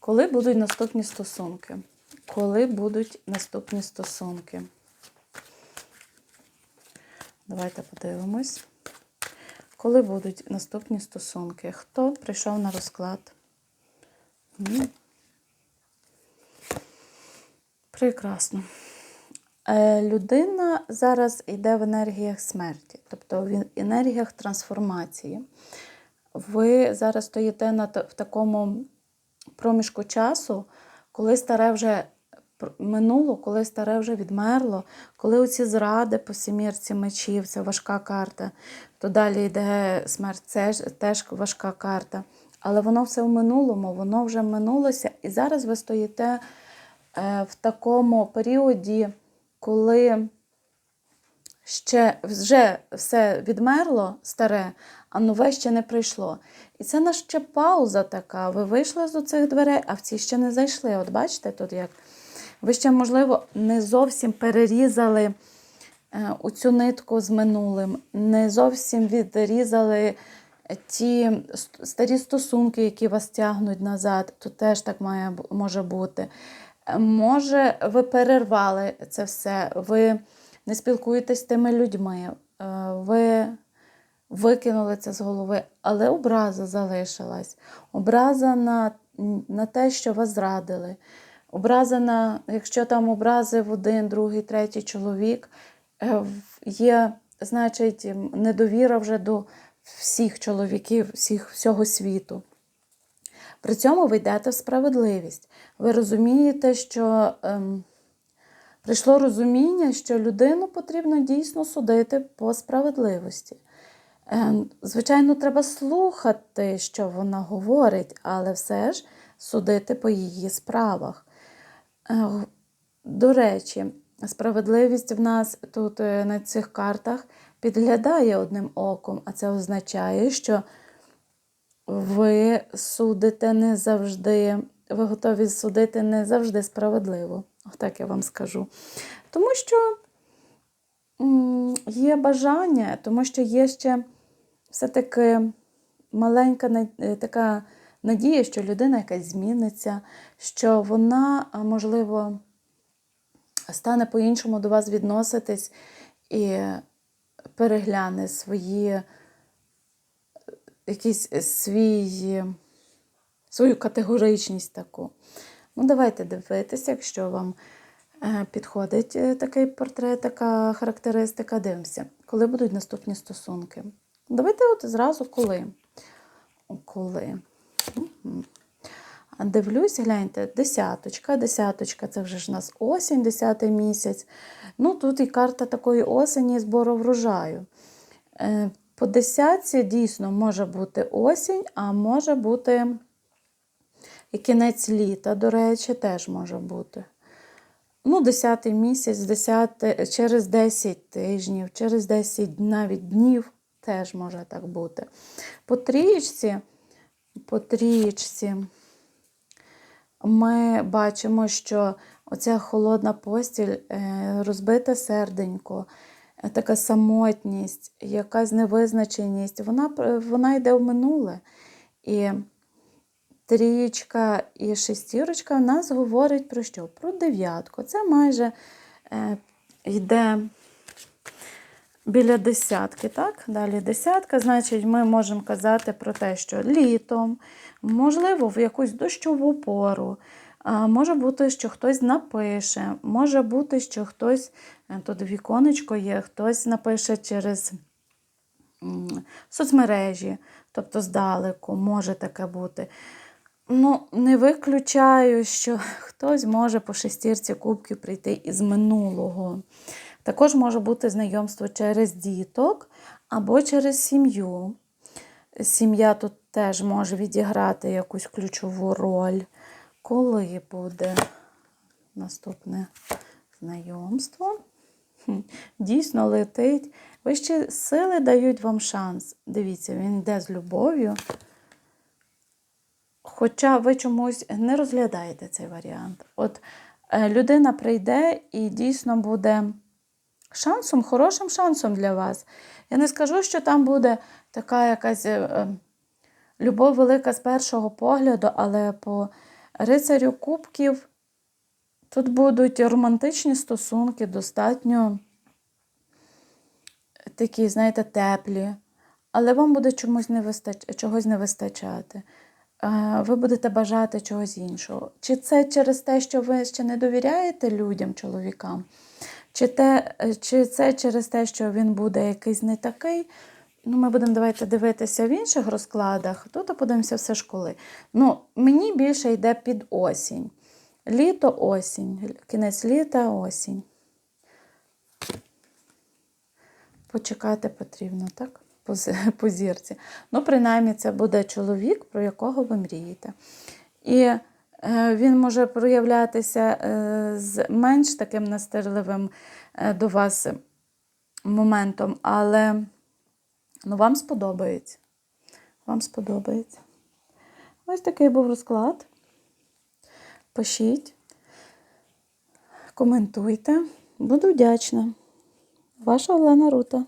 Коли будуть наступні стосунки? Коли будуть наступні стосунки? Давайте подивимось. Коли будуть наступні стосунки? Хто прийшов на розклад? Прекрасно. Е, Людина зараз йде в енергіях смерті, тобто в енергіях трансформації. Ви зараз стоїте в такому проміжку часу, коли старе вже минуло, коли старе вже відмерло, коли оці зради по сімірці мечів, це важка карта, то далі йде смерть, це теж важка карта. Але воно все в минулому, воно вже минулося. І зараз ви стоїте е, в такому періоді, коли ще вже все відмерло старе, а нове ще не прийшло. І це наша ще пауза така. Ви вийшли з цих дверей, а в ці ще не зайшли. От бачите тут як? Ви ще, можливо, не зовсім перерізали е, оцю нитку з минулим, не зовсім відрізали ті старі стосунки, які вас тягнуть назад. Тут теж так має, може бути. Е, Може, ви перервали це все, ви не спілкуєтесь з тими людьми, е, ви викинули це з голови, але образа залишилась. Образа на, на те, що вас зрадили. Образа на, якщо там образив один, другий, третій чоловік, е, є, значить, недовіра вже до всіх чоловіків, всіх, всього світу. При цьому ви йдете в справедливість. Ви розумієте, що ем, прийшло розуміння, що людину потрібно дійсно судити по справедливості. Ем, Звичайно, треба слухати, що вона говорить, але все ж судити по її справах. До речі, справедливість в нас тут е, на цих картах підглядає одним оком, а це означає, що ви судите не завжди, ви готові судити не завжди справедливо. Отак я вам скажу. Тому що є бажання, тому що є ще все-таки маленька е, така надія, що людина якась зміниться, що вона, можливо, стане по-іншому до вас відноситись і перегляне свої якийсь свій, свою категоричність таку. Ну, давайте дивитися, якщо вам е, підходить е, такий портрет, така характеристика, дивимося, коли будуть наступні стосунки. Давайте от зразу коли. Коли. А Дивлюсь, гляньте, десяточка, десяточка, це вже ж у нас осінь, десятий місяць. Ну, тут і карта такої осені збору врожаю. Е, По десятці дійсно може бути осінь, а може бути і кінець літа, до речі, теж може бути. Ну, 10 місяць, 10, через 10 тижнів, через 10 навіть днів теж може так бути. По трієчці, по трієчці ми бачимо, що оця холодна постіль, е, розбите серденько, е, така самотність, якась невизначеність, вона, вона йде в минуле. І трієчка і шестірочка в нас говорить про що? Про дев'ятку. Це майже е, йде біля десятки, так? Далі десятка, значить, ми можемо казати про те, що літом, можливо, в якусь дощову пору. Може бути, що хтось напише, може бути, що хтось, е, тут віконечко є, хтось напише через соцмережі, тобто здалеку, може таке бути. Ну, не виключаю, що хтось може по шестірці кубків прийти із минулого. Також може бути знайомство через діток або через сім'ю. Сім'я тут теж може відіграти якусь ключову роль. Коли буде наступне знайомство? Дійсно летить. Вищі сили дають вам шанс. Дивіться, він йде з любов'ю. Хоча ви чомусь не розглядаєте цей варіант. От е, людина прийде і дійсно буде шансом, хорошим шансом для вас. Я не скажу, що там буде така якась е, е, любов велика з першого погляду, але по Рицарю кубків тут будуть романтичні стосунки, достатньо такі, знаєте, теплі, але вам буде чомусь не вистач... чогось не вистачати. Е, Ви будете бажати чогось іншого. Чи це через те, що ви ще не довіряєте людям, чоловікам, чи, те, е, чи це через те, що він буде якийсь не такий. Ну, ми будемо давайте дивитися в інших розкладах, тут подивимося все ж коли. Ну, мені більше йде під осінь. Літо, осінь, кінець літа, осінь. Почекати потрібно, так? По, зірці. Ну, принаймні, це буде чоловік, про якого ви мрієте. І е, він може проявлятися е, з менш таким настирливим е, до вас моментом, але ну, вам сподобається. Вам сподобається. Ось такий був розклад. Пишіть, коментуйте. Буду вдячна. Ваша Олена Рута.